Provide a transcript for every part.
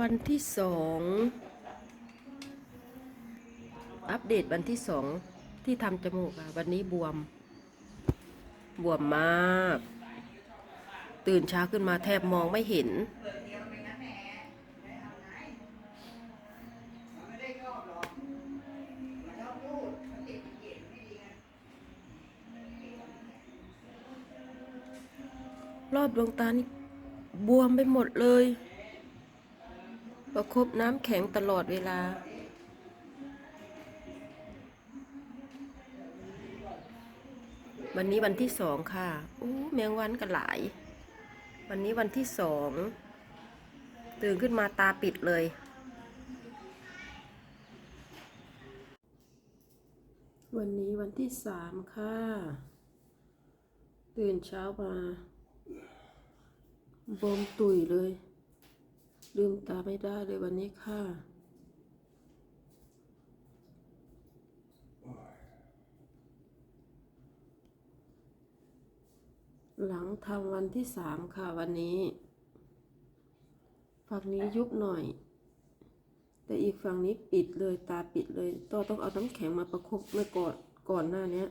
วันที่สองอัปเดตวันที่สองที่ทำจมูกอะวันนี้บวม บวมมาก ตื่นเช้าขึ้นมาแทบมองไม่เห็น รอบดวงตานี่บวมไปหมดเลย ประคบน้ำแข็งตลอดเวลา วันนี้วันที่สองค่ะอู้แมงวันกันหลาย วันนี้วันที่สอง ตื่นขึ้นมาตาปิดเลย วันนี้วันที่สามค่ะ ตื่นเช้ามาบวมตุยเลย ลืมตาไม่ได้เลยวันนี้ค่ะ หลังทำวันที่สามค่ะวันนี้ฝั่งนี้ยุบหน่อย แต่อีกฝั่งนี้ปิดเลยตาปิดเลยต้องต้องเอาน้ำแข็งมาประคบเมื่อก่อนก่อนหน้าเนี้ย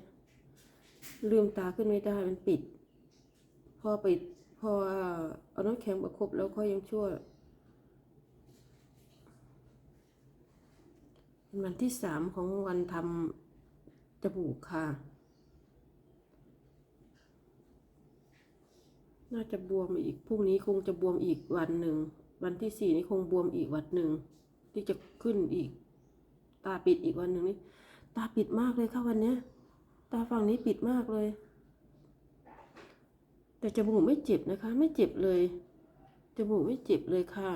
ลืมตาขึ้นไม่ได้มันปิด พอปิดพอเอาน้ำแข็งประคบแล้วก็ยังชั่ว เป็นวันที่สามของวันทำจมูกค่ะ น่าจะบวมอีกพรุ่งนี้คงจะบวมอีกวันหนึ่ง วันที่สี่นี่คงบวมอีกวันหนึ่ง ที่จะขึ้นอีก ตาปิดอีกวันหนึ่งนี่ตาปิดมากเลยค่ะวันนี้ตาฝั่งนี้ปิดมากเลย แต่จมูกไม่เจ็บนะคะ ไม่เจ็บเลยจมูกไม่เจ็บเลยค่ะ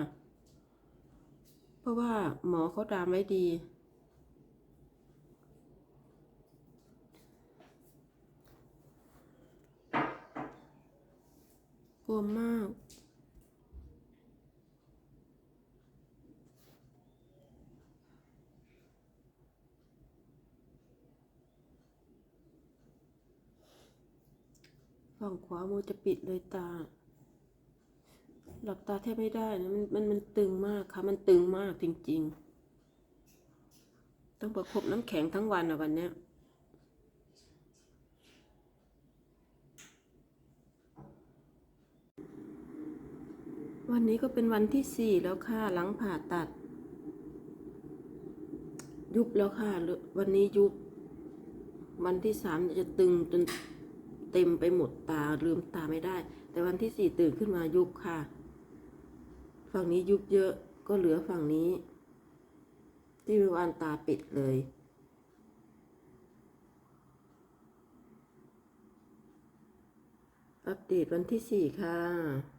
เพราะว่าหมอเขาดามไว้ดี ลัวมากฝั่งขวามือจะปิดเลยตา หลับตาแทบไม่ได้นะมันมันมันตึงมากค่ะ มันตึงมากจริง ๆ ต้องประคบน้ำแข็งทั้งวันอะวันเนี้ย วันนี้ก็เป็นวันที่สี่แล้วค่ะหลังผ่าตัด ยุบแล้วค่ะ วันนี้ยุบ วันที่สามจะตึงจนเต็มไปหมดตาลืมตาไม่ได้ แต่วันที่สี่ตื่นขึ้นมายุบค่ะ ฝั่งนี้ยุบเยอะก็เหลือฝั่งนี้ ที่เมื่อวานตาปิดเลยอัปเดตวันที่สี่ค่ะ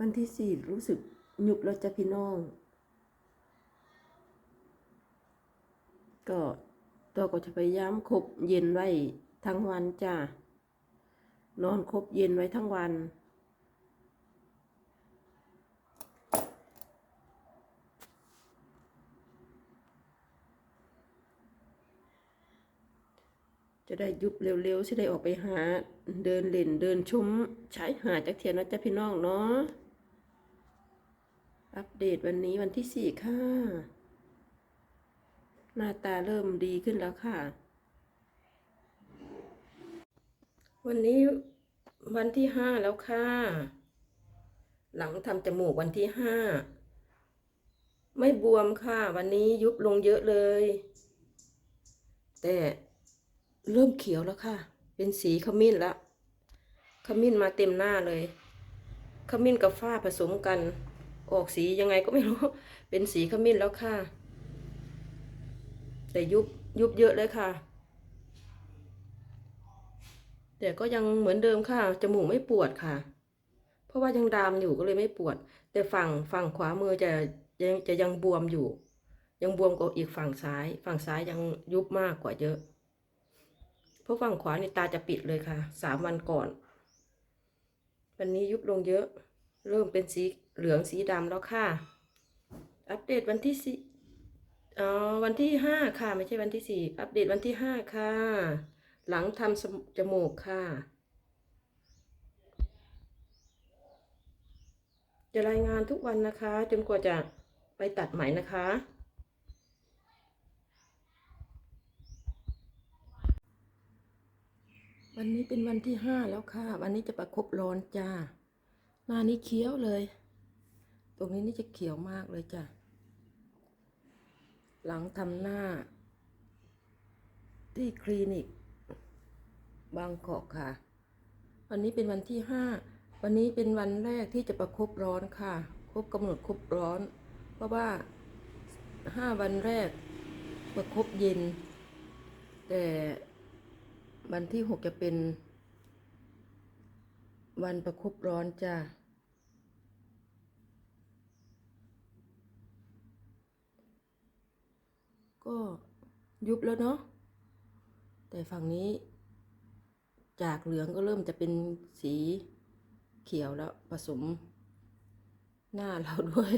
วันที่สี่รู้สึกหยุบแล้วจ้ะพี่น้อง ก็ตัวก็จะพยายามคบเย็นไว้ทั้งวันจ้ะนอนคบเย็นไว้ทั้งวันจะได้ยุบเร็วๆจะได้ออกไปหา เดินเล่นเดินชมใชายหาจากเทียนนะจ๊ะพี่น้องเนาะ อัปเดตวันนี้วันที่สี่ค่ะ หน้าตาเริ่มดีขึ้นแล้วค่ะ วันนี้วันที่ห้าแล้วค่ะ หลังทำจมูกวันที่ห้า ไม่บวมค่ะ วันนี้ยุบลงเยอะเลย แต่เริ่มเขียวแล้วค่ะ เป็นสีขมิ้นล้วขมิ้นมาเต็มหน้าเลย ขมิ้นกับฝ้าผสมกัน ออกสียังไงก็ไม่รู้ เป็นสีขมิ้นแล้วค่ะ แต่ยุบยุบเยอะเลยค่ะ แต่ก็ยังเหมือนเดิมค่ะ จมูกไม่ปวดค่ะ เพราะว่ายังดามอยู่ก็เลยไม่ปวด แต่ฝั่งฝั่งขวามือจะยังจะยังบวมอยู่ ยังบวมกว่าอีกฝั่งซ้าย ฝั่งซ้ายยังยุบมากกว่าเยอะ เพราะฝั่งขวานี่ตาจะปิดเลยค่ะ สามวันก่อน วันนี้ยุบลงเยอะ เริ่มเป็นสี เหลืองสีดำแล้วค่ะ อัปเดตวันที่สี่อ๋อวันที่ห้าค่ะ ไม่ใช่วันที่สี่อัปเดตวันที่ห้าค่ะ หลังทำจมูกค่ะ จะรายงานทุกวันนะคะ จนกว่าจะไปตัดไหมนะคะวันนี้เป็นวันที่ห้าแล้วค่ะ วันนี้จะประคบร้อนจ้า หน้านี้เขียวเลย ตรงนี้นี่จะเขียวมากเลยจ้ะ หลังทำหน้า ที่คลินิก บางกอกค่ะ วันนี้เป็นวันที่ห้า วันนี้เป็นวันแรกที่จะประคบร้อนค่ะ ครบกำหนดครบร้อน เพราะว่าห้าวันแรกประคบเย็น แต่วันที่หกจะเป็น วันประคบร้อนจ้ะ ก็ยุบแล้วเนาะแต่ฝั่งนี้ จากเหลืองก็เริ่มจะเป็นสีเขียวแล้วผสม หน้าเราด้วย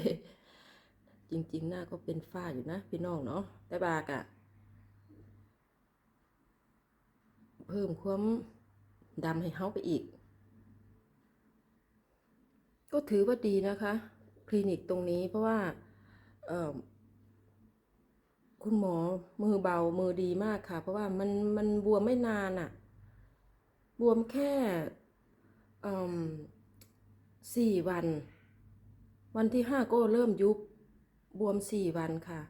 จริง ๆ หน้าก็เป็นฝ้าอยู่นะ พี่น้องเนาะแต่บากอะเพิ่มความดำให้เฮาไปอีก ก็ถือว่าดีนะคะ คลินิกตรงนี้เพราะว่า คุณหมอมือเบามือดีมากค่ะ เพราะว่ามันมันบวมไม่นานอะ่ะ บวมแค่อืมสี่วัน วันที่ห้าก็เริ่มยุบบวมสี่วันค่ะ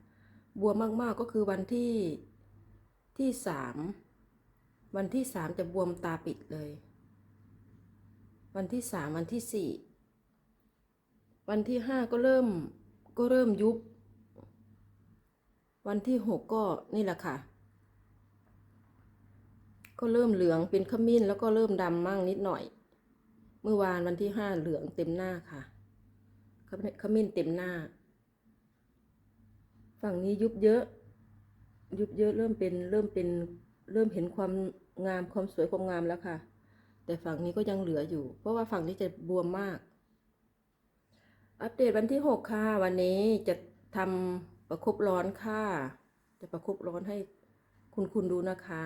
บวมมากๆก็คือวันที่ที่สามวันที่สามจะบวมตาปิดเลย วันที่สามวันที่สี่วันที่ห้าก็เริ่มก็เริ่มยุบ วันที่หกก็นี่แหละค่ะ ก็เริ่มเหลืองเป็นขมิ้นแล้วก็เริ่มดำมั่งนิดหน่อย เมื่อวานวันที่ห้าเหลืองเต็มหน้าค่ะ ขมิ้นเต็มหน้า ฝั่งนี้ยุบเยอะ ยุบเยอะเริ่มเป็นเริ่มเป็นเริ่มเห็นความงามความสวยความงามแล้วค่ะ แต่ฝั่งนี้ก็ยังเหลืออยู่ เพราะว่าฝั่งนี้จะบวมมาก อัปเดตวันที่หกค่ะ วันนี้จะทำ ประคบร้อนค่ะ จะประคบร้อนให้คุณคุณดูนะคะ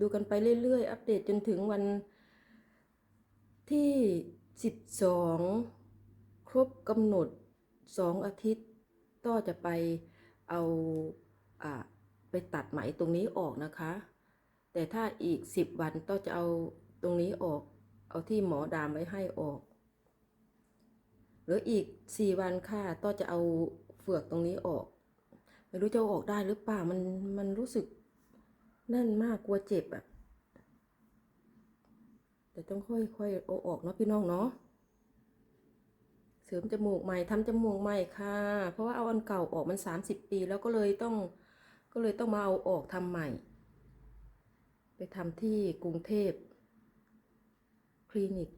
ดูกันไปเรื่อยๆ อัปเดตจนถึงวันที่สิบสองครบกำหนดสองอาทิตย์ก็จะไปเอาอไปตัดไหมตรงนี้ออกนะคะ แต่ถ้าอีกสิบวันก็จะเอาตรงนี้ออก เอาที่หมอดามไว้ให้ออกหลืออีกสี่วันค่ะก็จะเอา ฟือกตรงนี้ออก ไม่รู้จะออกได้หรือเปล่ามันมันรู้สึกแน่นมากกลัวเจ็บอะแต่ต้องค่อยๆเอาออกเนาะพี่น้องเนาะเสริมจมูกใหม่ทำจมูกใหม่ค่ะ เพราะว่าเอาอันเก่าออกมันสามสิบปี แล้วก็เลยต้องก็เลยต้องมาเอาออกทำใหม่ ไปทำที่กรุงเทพคลินิก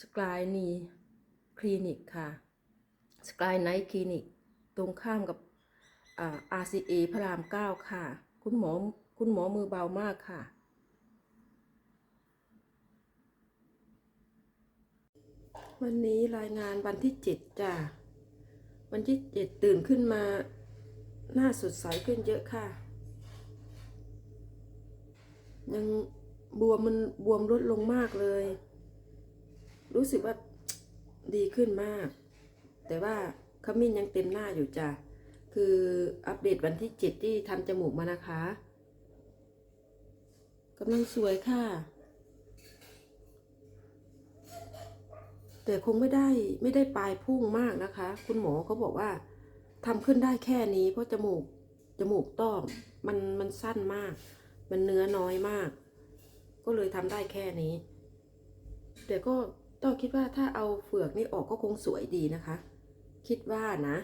สกายนีคลินิกค่ะสกายไนท์คลินิก ตรงข้ามกับอ่า RCA พระรามเก้าค่ะ คุณหมอคุณหมอมือเบามากค่ะ วันนี้รายงานวันที่เจ็ดจ้ะ วันที่เจ็ดตื่นขึ้นมาหน้าสดใสขึ้นเยอะค่ะ ยังบวมมันบวมลดลงมากเลย รู้สึกว่าดีขึ้นมาก แต่ว่า ขมิ้นยังเต็มหน้าอยู่จ้ะ คืออัปเดตวันที่เจ็ดที่ทำจมูกมานะคะกำลังสวยค่ะ แต่คงไม่ได้ไม่ได้ปลายพุ่งมากนะคะ คุณหมอเขาบอกว่าทำขึ้นได้แค่นี้ เพราะจมูกจมูกต้อมมันมันสั้นมาก มันเนื้อน้อยมาก ก็เลยทำได้แค่นี้แต่ก็ต้องคิดว่าถ้าเอาเฟือกนี่ออกก็คงสวยดีนะคะ คิดว่านะ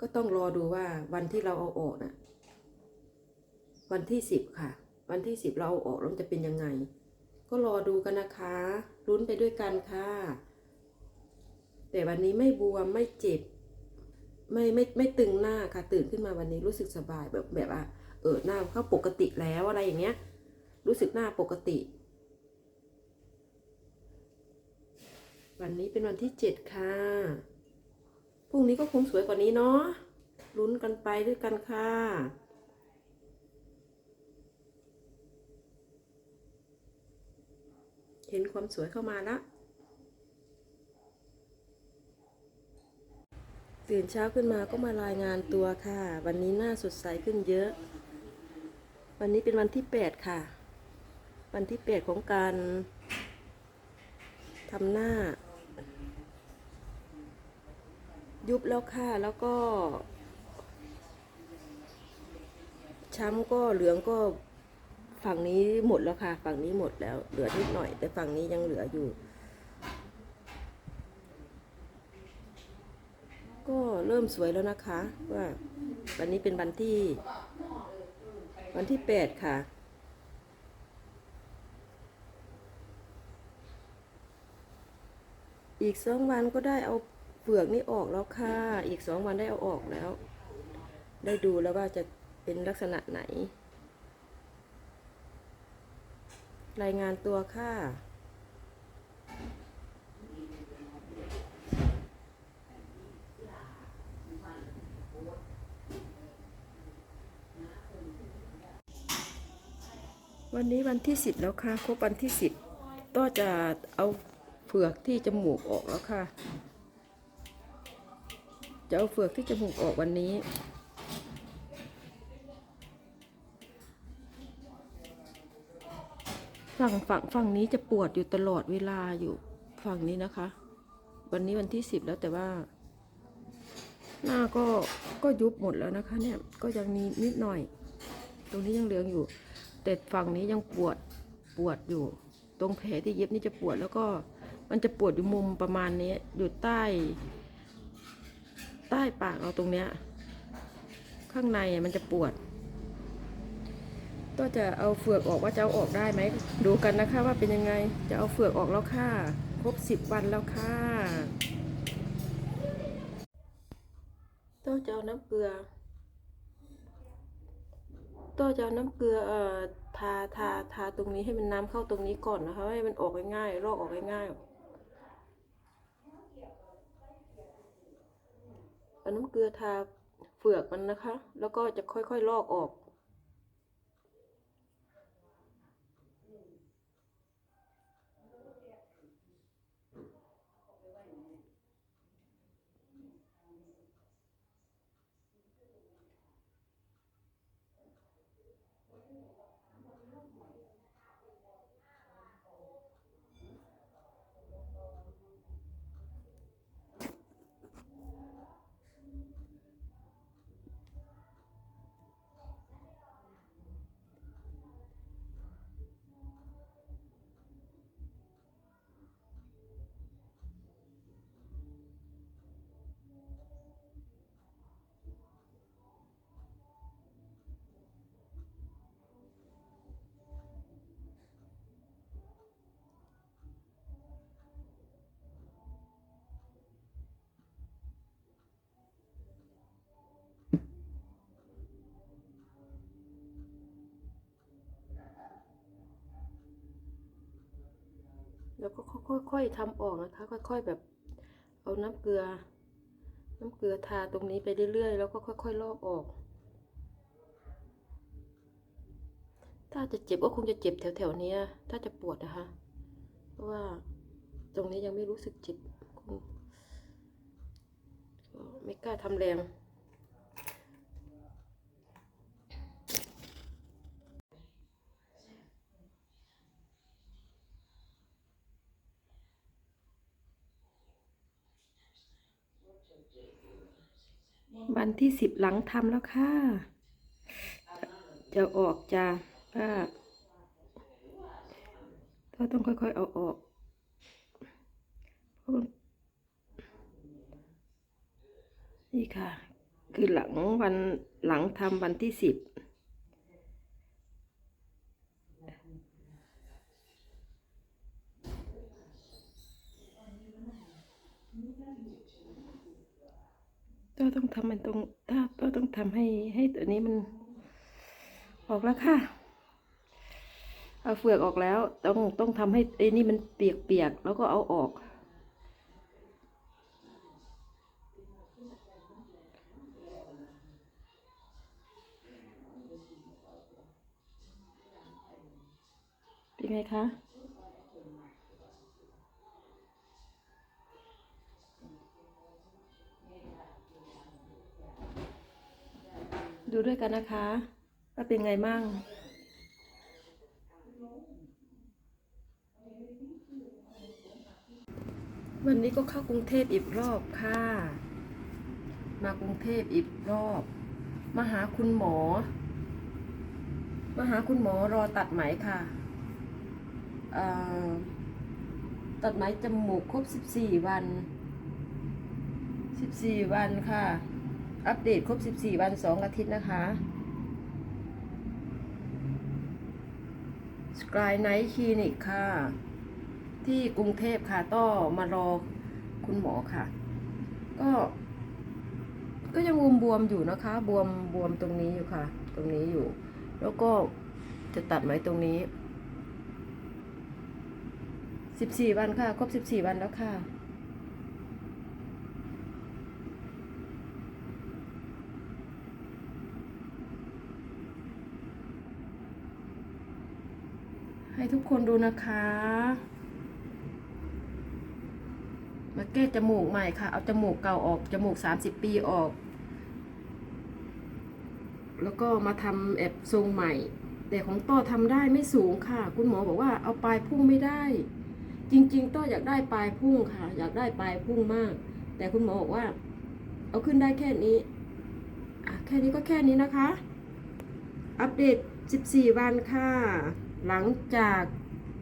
ก็ต้องรอดูว่าวันที่เราเอาออกนะวันที่สิบค่ะ วันที่สิบเราเอาออกแล้วจะเป็นยังไง ก็รอดูกันนะคะลุ้นไปด้วยกันค่ะ แต่วันนี้ไม่บวมไม่เจ็บ ไม่ไม่ไม่ตึงหน้าค่ะ ตื่นขึ้นมาวันนี้รู้สึกสบายแบบแบบว่าเออหน้าเข้าปกติแล้วอะไรอย่างเงี้ย รู้สึกหน้าปกติ วันนี้เป็นวันที่เจ็ดค่ะ พรุ่งนี้ก็คงสวยกว่านี้เนาะลุ้นกันไปด้วยกันค่ะ เห็นความสวยเข้ามาล้วตื่นเช้าขึ้นมาก็มารายงานตัวค่ะ วันนี้หน้าสดใสขึ้นเยอะ วันนี้เป็นวันที่ 8 ค่ะ วันที่ 8 ของการทำหน้า ยุบแล้วค่ะ แล้วก็ ช้ำก็เหลืองก็ฝั่งนี้หมดแล้วค่ะ ฝั่งนี้หมดแล้ว เหลือนิดหน่อย แต่ฝั่งนี้ยังเหลืออยู่ ก็เริ่มสวยแล้วนะคะ ว่า วันนี้เป็นวันที่ วันที่แปดค่ะอีกสองวันก็ได้เอา เปลือกนี่ออกแล้วค่ะ อีกสองวันได้เอาออกแล้ว ได้ดูแล้วว่าจะเป็นลักษณะไหน รายงานตัวค่ะวันนี้วันที่สิบแล้วค่ะ ครบวันที่สิบก็จะเอาเฟือกที่จมูกออกแล้วค่ะ จะเอาเฟือกที่จมูกออกวันนี้ ฝั่งฝั่งฝั่งนี้จะปวดอยู่ตลอดเวลาอยู่ฝั่งนี้นะคะ วันนี้วันที่สิบแล้วแต่ว่า หน้าก็ก็ยุบหมดแล้วนะคะ เนี่ยก็ยังมีนิดหน่อย ตรงนี้ยังเหลืองอยู่ แต่ฝั่งนี้ยังปวดปวดอยู่ ตรงแผลที่เย็บนี่จะปวดแล้วก็มันจะปวดอยู่มุมประมาณนี้อยู่ใต้ ใต้ปากเราตรงเนี้ย ข้างในมันจะปวด ก็จะเอาเฟือกออกว่าจะเอาออกได้ไหม ดูกันนะคะว่าเป็นยังไง จะเอาเฟือกออกแล้วค่ะ ครบสิบวันแล้วค่ะต้องจะเอาน้ำเกลือก็จะเอาน้ำเกลือเอ่อทาทาทาตรงนี้ให้มันน้ำเข้าตรงนี้ก่อนนะคะ ให้มันออกง่ายๆลอกออกง่ายๆ เอาน้ำเกลือทาเฟือกมันนะคะ แล้วก็จะค่อยๆลอกออก แล้วก็ค่อยๆทำออกนะคะ ค่อย ๆแบบ เอาน้ำเกลือ น้ำเกลือทาตรงนี้ไปเรื่อยๆ แล้วก็ค่อย ๆ ลอกออก ถ้าจะเจ็บก็คงจะเจ็บแถวๆนี้ถ้าจะปวดนะคะ เพราะว่าตรงนี้ยังไม่รู้สึกเจ็บคงไม่กล้าทำแรง วันที่สิบหลังทำแล้วค่ะ จะออกจะป้าก็ต้องค่อยๆเอาออกนี่ค่ะ คือหลังวันหลังทำวันที่สิบ ก็ต้องทำมันตรงถ้าก็ต้องทำให้ให้ตัวนี้มัน ออกแล้วค่ะ เอาเฟือกออกแล้ว ต้องต้องทำให้ไอ้นี่มันเปียกๆแล้วก็เอาออกเป็นไงคะ ดูด้วยกันนะคะว่าเป็นไงมั่งวันนี้ก็เข้ากรุงเทพอีกรอบค่ะ มากรุงเทพอีกรอบ มาหาคุณหมอ มาหาคุณหมอรอตัดไหมค่ะ ตัดไหมจมูกครบ 14 วัน 14 วันค่ะ อัปเดตครบ 14 วัน 2 อาทิตย์นะคะ สกายไนท์คลินิกค่ะ ที่กรุงเทพค่ะต้องมารอคุณหมอค่ะ ก็ ก็ยังบวมๆอยู่นะคะ บวมบวมตรงนี้อยู่ค่ะ ตรงนี้อยู่ แล้วก็จะตัดไหมตรงนี้สิบสี่วันค่ะ ครบสิบสี่วันแล้วค่ะ ให้ทุกคนดูนะคะ มาแก้จมูกใหม่ค่ะ เอาจมูกเก่าออก จมูก30ปีออก แล้วก็มาทำแอบทรงใหม่ แต่ของต้อทำได้ไม่สูงค่ะ คุณหมอบอกว่าเอาปลายพุ่งไม่ได้ จริง ๆ ต้ออยากได้ปลายพุ่งค่ะ อยากได้ปลายพุ่งมาก แต่คุณหมอบอกว่า เอาขึ้นได้แค่นี้แค่นี้ก็แค่นี้นะคะ อัปเดต 14 วันค่ะ หลังจาก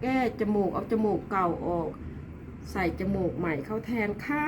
แก้จมูกเอาจมูกเก่าออก ใส่จมูกใหม่เข้าแทนค่ะ